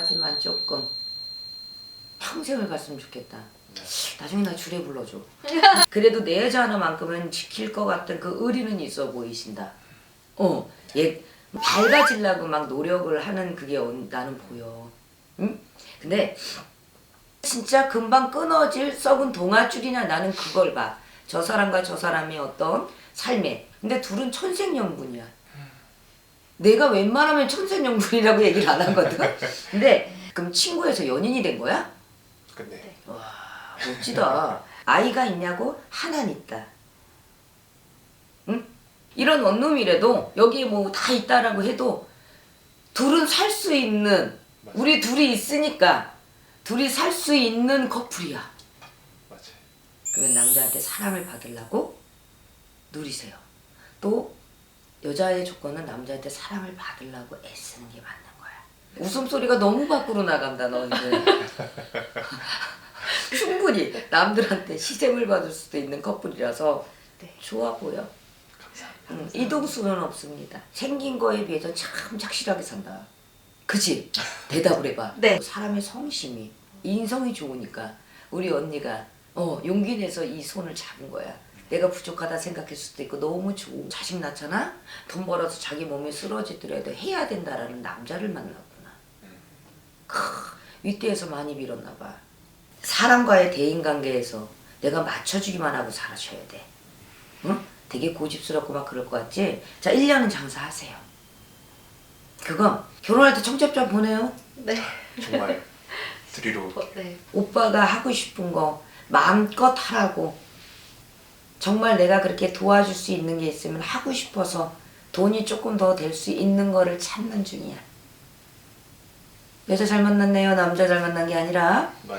것까지만 조금 평생을 갔으면 좋겠다. 나중에 나 줄에 불러줘. 그래도 내 여자 하나만큼은 지킬 것 같은 그 의리는 있어 보이신다. 어, 얘 밝아지려고 막 노력을 하는 그게 언- 나는 보여. 응? 근데 진짜 금방 끊어질 썩은 동아줄이나 나는 그걸 봐. 저 사람과 저 사람의 어떤 삶에. 근데 둘은 천생연분이야. 내가 웬만하면 천생연분이라고 얘기를 안 하거든. 근데 그럼 친구에서 연인이 된 거야? 근데 와 멋지다. 아이가 있냐고 하나는 있다. 응? 이런 원룸이라도 여기에 뭐다 있다라고 해도 둘은 살 수 있는 우리 둘이 있으니까 둘이 살 수 있는 커플이야. 맞아요. 그러면 남자한테 사랑을 받으려고 누리세요. 또 여자의 조건은 남자한테 사랑을 받으려고 애쓰는 게 맞는 거야. 웃음소리가 너무 밖으로 나간다 너희들. 충분히 남들한테 희생을 받을 수도 있는 커플이라서 네. 좋아 보여. 감사합니다. 음, 이동수는 없습니다. 생긴 거에 비해서 참 착실하게 산다. 그치? 대답을 해봐. 네. 사람의 성심이 인성이 좋으니까 우리 언니가 어 용기 내서 이 손을 잡은 거야. 내가 부족하다 생각했을 수도 있고 너무 좋은 자식 낳잖아. 돈 벌어서 자기 몸에 쓰러지더라도 해야 된다라는 남자를 만났구나. 크, 윗대에서 많이 빌었나 봐. 사람과의 대인 관계에서 내가 맞춰주기만 하고 살아줘야 돼. 응? 되게 고집스럽고 막 그럴 것 같지? 자, 1년은 장사하세요. 그건 결혼할 때 청첩장 보내요. 네. 정말 드리러 어, 네. 오빠가 하고 싶은 거 마음껏 하라고. 정말 내가 그렇게 도와줄 수 있는 게 있으면 하고 싶어서 돈이 조금 더 될 수 있는 거를 찾는 중이야. 여자 잘 만났네요. 남자 잘 만난 게 아니라 맞아요.